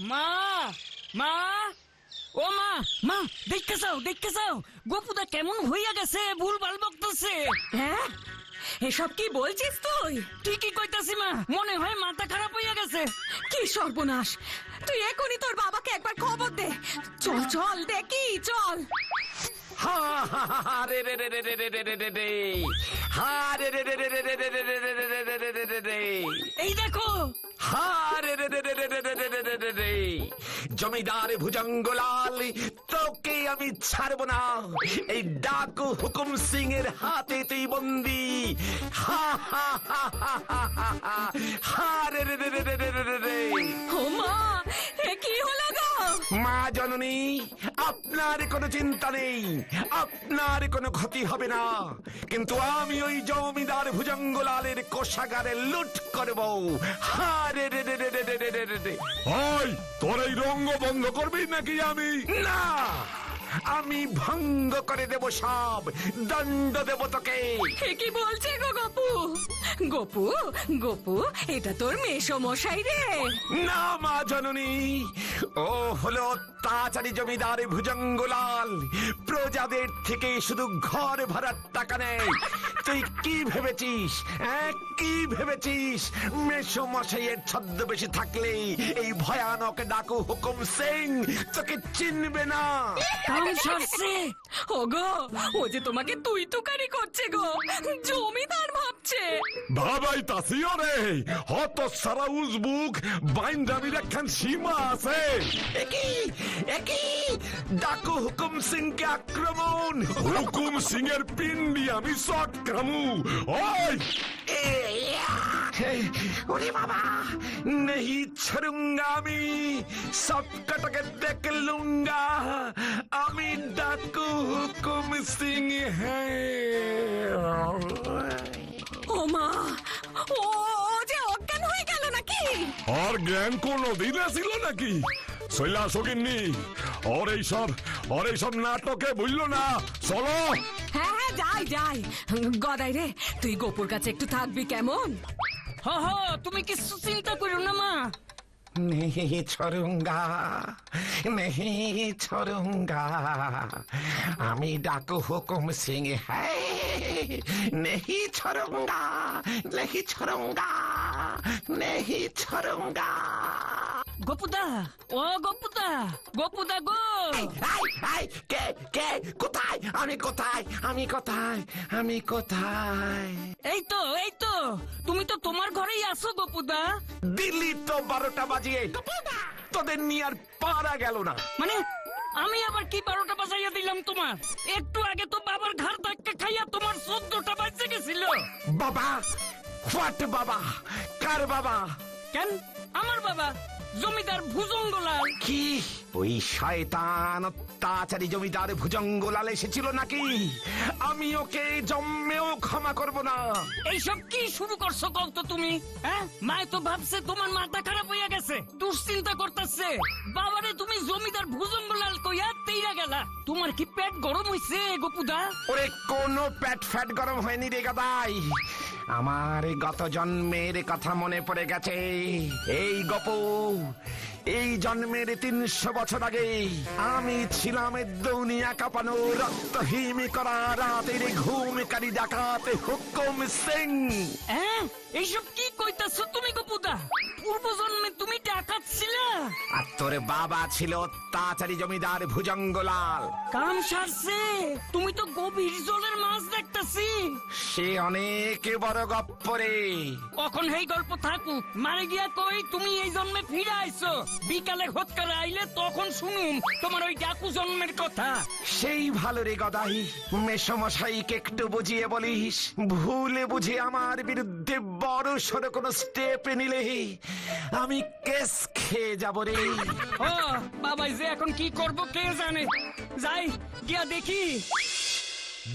মা মা ও মা মা দেখতে চাও দেখতে চাও গোপুদা কেমন হইয়া গেছে ভুল ভালো বকতেছে হ্যাঁ এসব কি বলছিস তুই ঠিকই কইতাছি মা মনে হয় মাথা খারাপ হইয়া গেছে কি সর্বনাশ তুই এখনই তোর বাবাকে একবার খবর দে চল চল দেখি চল হা হা হা রে রে রে রে রে রে রে রে রে রে হা রে রে রে রে রে রে রে রে রে রে রে রে রে এই দেখো হা রে রে রে রে রে রে রে রে রে রে জমিদার ভুজঙ্গলাল তোকে আমি ছাড়বো না এই ডাকু হুকুম সিং এর হাতে তুই বন্দি হা হা হা হা হা হা হা হা রে রে রে রে রে রে রে রে ও মা মা জননী আপনার কোনো চিন্তা নেই। আপনার কোনো ক্ষতি হবে না। কিন্তু আমি ওই জমিদার ভুজঙ্গলালের কোষাগারে লুট করব। হারে রে রে রে রে রে রে রে রে। ওই তোর এই রঙ্গ বন্ধ করবি নাকি আমি? না আমি ভঙ্গ করে দেব সব। দণ্ড দেব তোকে। কি বলছে গো গপু। গপু, গোপু, এটা তোর মেশো মশাই রে। না মা জননী, ও হলো অত্যাচারী জমিদার ভুজঙ্গলাল। প্রজাদের থেকে শুধু ঘর ভাড়ার টাকা নেই। তুই কি ভেবেছিস? হ্যাঁ, কি ভেবেছিস? মেসো মশাইয়ের ছদ্মবেশে থাকলে এই ভয়ানক ডাকু হুকুম সিং তোকে চিনবে না। সারছে ও যে তোমাকে তুই তুকারি করছে গো জমিদার ভাবছে। ভাবাই তাসিও রে হত সারা উজবুক বাইন্দামির একখান সীমা আছে। একই একই ডাকু হুকুম সিংকে আক্রমণ। হুকুম সিং এর পিন্ডি আমি শট हूँ ओए बाबा नहीं छड़ूँगा मैं सब कट के देख लूँगा। अमी डाकू हुकुम सिंह है। ओ मा ও যে অজ্ঞান হয়ে গেল নাকি আর জ্ঞান কোনদিন আসিল নাকি শৈলা সকিন্নি ওর এইসব ওর এইসব নাটকে বুঝলো না। চলো। হ্যাঁ হ্যাঁ যাই যাই। গদাই রে তুই গোপুর কাছে একটু থাকবি কেমন? হ হ তুমি কিছু চিন্তা করো না মা। মেহি ছরুঙ্গা মেহি ছরুঙ্গা আমি ডাকো হুকুম সিং হ্যাঁ নেহি ছরুঙ্গা নেহি ছরুঙ্গা নেহি ছরুঙ্গা গোপুদা। ও গোপুদা গোপুদা গো। কে কে কোথায়? আমি কোথায়? আমি কোথায়? আমি কোথায়? এই তো এই তো তুমি তো তোমার ঘরেই আসো গোপুদা। দিল্লি তো বারোটা বাজিয়ে তোদের নিয়ে আর পারা গেল না। মানে আমি আবার কি বারোটা বাজাইয়া দিলাম তোমার? একটু আগে তো বাবার ঘর ধাক্কা খাইয়া তোমার চোদ্দটা বাজে গেছিল। বাবা হোয়াট বাবা? কার বাবা? কেন? আমার বাবা? জমিদার ভুজঙ্গলাল। কি? ওই শয়তান অত্যাচারী জমিদার ভুজঙ্গলাল এসেছিল নাকি? আমি ওকে জম্মেও ক্ষমা করব না। এইসব কি শুরু করছ তো তুমি? হ্যাঁ? মায় তো ভাবছে তোমার মাথা খারাপ হইয়া গেছে দুশ্চিন্তা করতেছে। বাবারে তুমি জমিদার ভুজঙ্গলাল কইয়া তেইরা গেলা তোমার কি পেট গরম হইছে গোপুদা? ওরে কোনো প্যাট ফ্যাট গরম হয়নি রে গাদাই। আমার গত জন্মের কথা মনে পড়ে গেছে। এই গপু এই জন্মের তিনশো বছর আগে আমি ছিলাম দুনিয়া কাঁপানো রক্তহীন করা রাতের ঘুমকারী ডাকাতে হুকুম সিং। হ্যাঁ এইসব কি কইতাছো তুমি গোপুদা? পূর্ব জন্মে ছিলা? আর তোর বাবা ছিল অত্যাচারী জমিদার ভুজঙ্গলাল। কাম সারছে? তুমি তো গভীর জলের মাছ দেখতাছি। সে অনেক বড় গপ্পরে কখন এই গল্প থাকুক মারে গিয়া কই তুমি এই জন্মে ফিরে আইছো। বিকালে হৎকারে আইলে তখন শুনুম তোমার ওই ডাকু জন্মের কথা। সেই ভালো রে গদাই মেসমশাইকে একটু বুঝিয়ে বলিস। ভুলে বুঝে আমার বিরুদ্ধে বড় সড়ো কোনো স্টেপ নিলে আমি কেস খেয়ে যাব রে। ও বাবাই যে এখন কি করব কে জানে? যাই গিয়া দেখি।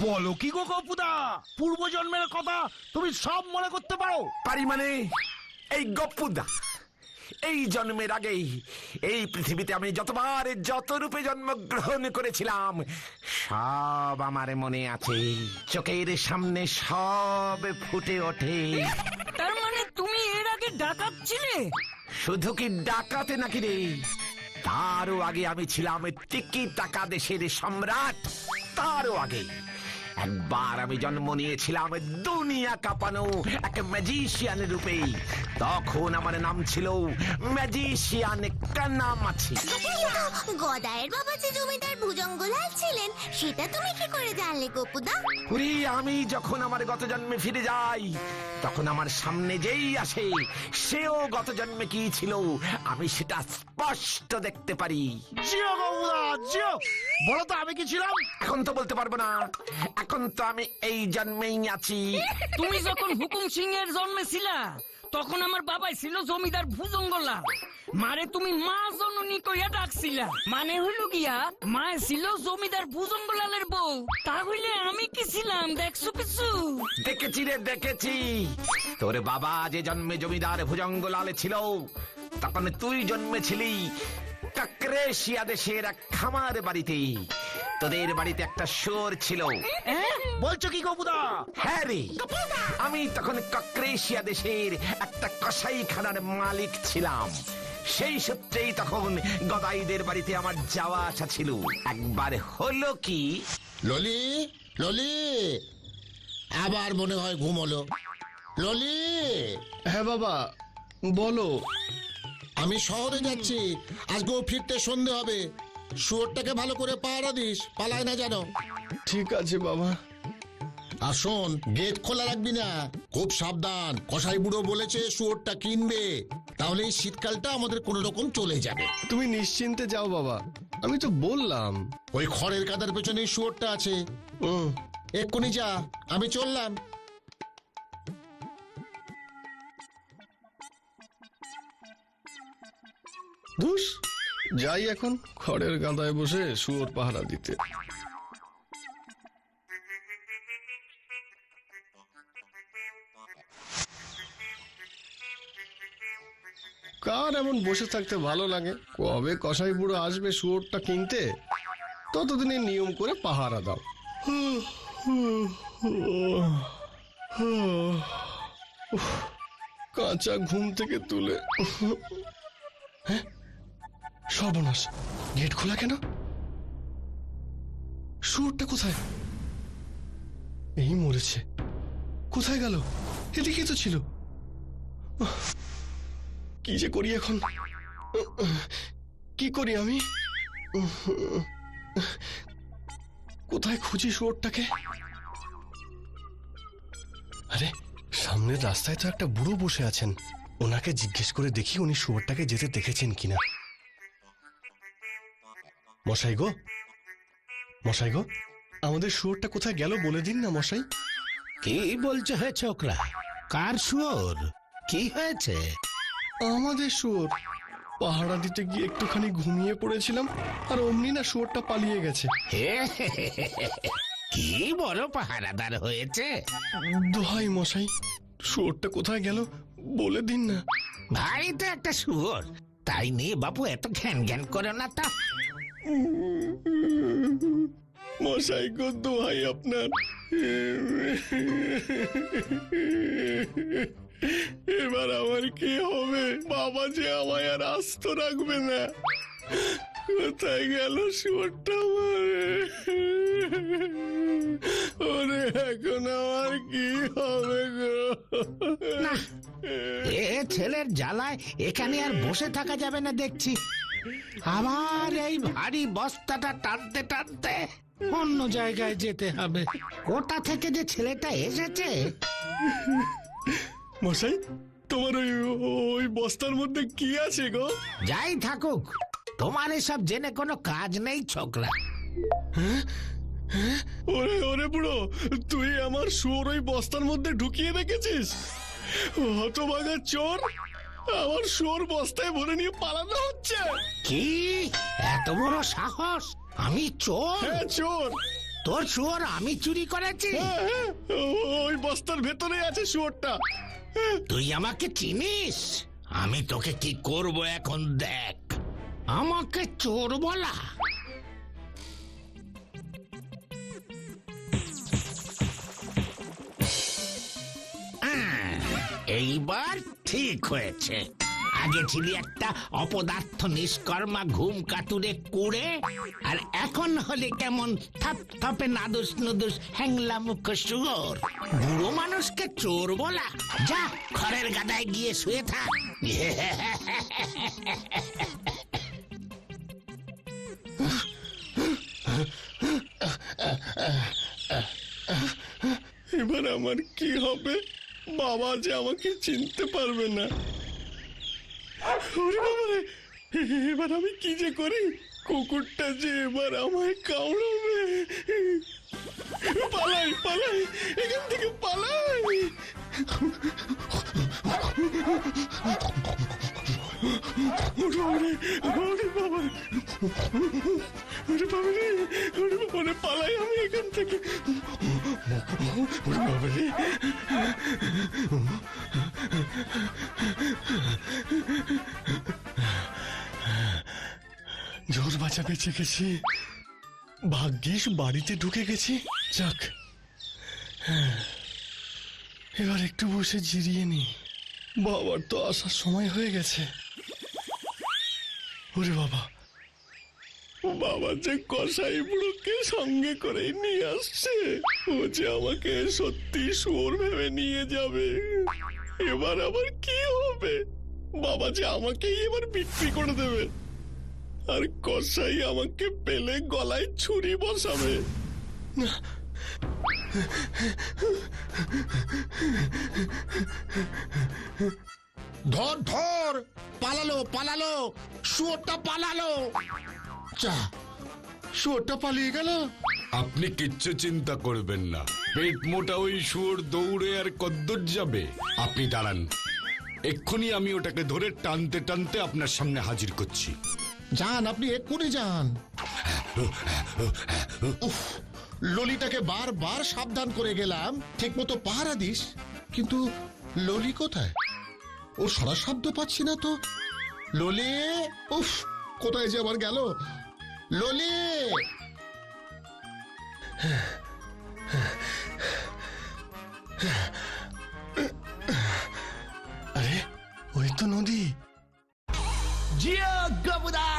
বলো কি গো গপুদা? পূর্বজন্মের কথা তুমি সব মনে করতে পারো। পারি মানে? এই গপ্পুদা এই জন্মের আগেই এই পৃথিবীতে আমি যতবার যত রূপে জন্মগ্রহণ করেছিলাম সব আমার মনে আছে। চোখের সামনে সব ফুটে ওঠে। তার মানে তুমি এর আগে ডাকাত ছিলে? শুধু কি ডাকাতে নাকি রে? তারও আগে আমি ছিলাম টিকি টাকা দেশের সম্রাট। তারও আগে। একবার আমি জন্ম নিয়েছিলাম দুনিয়া কাঁপানো এক ম্যাজিশিয়ানের রূপে। তখন আমার নাম ছিল ম্যাজিশিয়ান কানামাছি। গদায়ের বাবা যে জমিদার ভুজঙ্গলাল ছিলেন সেটা তুমি কি করে জানলে গোপুদা ওরে আমি যখন আমার গত জন্মে ফিরে যাই তখন আমার সামনে যেই আসে সেও গত জন্মে কি ছিল আমি সেটা স্পষ্ট দেখতে পারি। জিও গপুদা জিও! বলো তো আমি কি ছিলাম? এখন তো বলতে পারব না এখন তো আমি এই জন্মেই আছি। তুমি যখন হুকুম সিং এর জন্মে ছিলা তখন আমার বাবাই ছিল জমিদার ভুজঙ্গলা। মারে তুমি মা জননী কইয়া ডাকছিলা। মানে হইল গিয়া মায়ে ছিল জমিদার ভুজঙ্গলালের বউ। তাহলে আমি কি ছিলাম? দেখছ কিছু? দেখেছি রে, দেখেছি। তোর বাবা যে জন্মে জমিদার ভুজঙ্গলালে ছিল, তখন তুই জন্মেছিলি কাকরেশিয়া দেশের এক খামার বাড়িতে তোদের বাড়িতে একটা শোর ছিল। বলছো কি গপুদা হ্যাঁ রে আমি তখন কাকরেশিয়া দেশের একটা কসাইখানার মালিক ছিলাম। সেই সূত্রেই তখন গদাইদের বাড়িতে আমার যাওয়া আসা ছিল। একবার হলো কি? ললি ললি! আবার মনে হয় ঘুম হলো। ললি! হ্যাঁ বাবা বলো। আমি শহরে যাচ্ছি। আজকেও ফিরতে সন্ধে হবে। শুয়োরটাকে ভালো করে পাহারা দিস পালায় না যেন। ঠিক আছে বাবা। আর শোন গেট খোলা রাখবি না। খুব সাবধান কসাই বুড়ো বলেছে শুয়োরটা কিনবে। তাহলে এই শীতকালটা আমাদের কোনো রকম চলে যাবে। তুমি নিশ্চিন্তে যাও বাবা। আমি তো বললাম। ওই খড়ের কাদার পেছনে শুয়োরটা আছে। উম, এক্ষুনি যা আমি চললাম। ধুস যাই এখন খড়ের গাদায় বসে শুয়োর পাহারা দিতে। কার এমন বসে থাকতে ভালো লাগে? কবে কসাই বুড়ো আসবে শুয়োরটা কিনতে? ততদিনে নিয়ম করে পাহারা দাও। কাঁচা ঘুম থেকে তুলে। হ্যাঁ? সর্বনাশ। গেট খোলা কেন? শুয়োরটা কোথায়? এই মরেছে। কোথায় গেল? এদিকে তো ছিল। কি যে করি এখন? কি করি আমি? কোথায় খুঁজি শুয়োরটাকে? আরে, সামনের রাস্তায় তো একটা বুড়ো বসে আছেন। ওনাকে জিজ্ঞেস করে দেখি উনি শুয়োরটাকে যেতে দেখেছেন কিনা। মশাই গো? মশাই গো আমাদের শুয়োরটা কোথায় গেল বলে দিন না মশাই। কি বলছো হে ছোকরা? কার শুয়োর? কি হয়েছে? আমাদের শুয়োর। পাহারা দিতে গিয়ে একটুখানি ঘুমিয়ে পড়েছিলাম আর অমনি না শুয়োরটা পালিয়ে গেছে। কি বড় পাহারাদার হয়েছে? দোহাই মশাই শুয়োরটা কোথায় গেল বলে দিন না। ভাই তো একটা শুয়োর। তাই নিয়ে বাবু এত ঘ্যান ঘ্যান করো না তা। মশাই গো, দোহাই আপনার। এবার আমার কি হবে? বাবা যে আমায় আর আস্ত রাখবে না। কোথায় গেল শুয়োরটা আমার? ওরে এখন আমার কি হবে গো? এ ছেলের জ্বালায় এখানে আর বসে থাকা যাবে না দেখছি। আবার এই ভারী বস্তাটা টানতে টানতে অন্য জায়গায় যেতে হবে। কোথা থেকে যে ছেলেটা এসেছে? মশাই তোমার ওই ওই বস্তার মধ্যে কি আছে গো? যাই থাকুক তোমার এসব জেনে কোনো কাজ নেই ছোকরা। ওরে ওরে বুড়ো তুই আমার শুয়োর ওই বস্তার মধ্যে ঢুকিয়ে রেখেছিস? হতভাগা চোর আমার শুয়োর বস্তায় ভরে নিয়ে পালানো হচ্ছে। কি? এত বড় সাহস? আমি চোর? হ্যাঁ চোর। তোর শুয়োর আমি চুরি করেছি? হ্যাঁ, হ্যাঁ, ওই বস্তার ভেতরে আছে শুয়োরটা। তুই আমাকে চিনিস? আমি তোকে কি করব এখন দেখ। আমাকে চোর বলা। এইবার ঠিক হয়েছে। আগে ছিলি একটা অপদার্থ নিষ্কর্মা ঘুম কাতুরে কুড়ে, আর এখন হলে কেমন থাপ থাপে নাদুস নুদুস হ্যাংলা মুখ সুগর বুড়ো মানুষকে চোর বলা। যা, খড়ের গাদায় গিয়ে শুয়ে থাক। এবার আমার কি হবে? বাবা যে আমাকে চিনতে পারবে না। এবার আমি কি যে করি? কুকুরটা যে এবার আমায় কামড়াবে। পালাই পালাই, এখান থেকে পালাই। পালাই আমি এখান থেকে। রে। জোর বাঁচা বেঁচে গেছি ভাগ্যিস বাড়িতে ঢুকে গেছি যাক। এবার একটু বসে জিরিয়ে নি বাবার তো আসার সময় হয়ে গেছে ওরে বাবা বাবা যে কসাই বুড়োকে সঙ্গে করে নিয়ে আসছে, ও যে আমাকে সত্যি সুর ভেবে নিয়ে যাবে। এবার আবার কি হবে? বাবা যে আমাকেই এবার বিক্রি করে দেবে। আর কসাই আমাকে পেলে গলায় ছুরি বসাবে। ধর ধর! পালালো পালালো! শুয়োরটা পালালো! যা শুয়োরটা পালিয়ে গেল? আপনি কিচ্ছু চিন্তা করবেন না। পেট মোটা ওই শুয়োর দৌড়ে আর কদ্দূর যাবে। আপনি দাঁড়ান। এক্ষুনি আমি ওটাকে ধরে টানতে টানতে আপনার সামনে হাজির করছি। যান আপনি এক্ষুনি যান। উফ, ললিটাকে বারবার সাবধান করে গেলাম। ঠিক মতো পাহারা দিস। কিন্তু ললি কোথায়? ওর সারা শব্দ পাচ্ছি না তো। ললি উফ কোথায় যে আবার গেল? ললি! আরে ওই তো নদী। জিয়া গবুদা!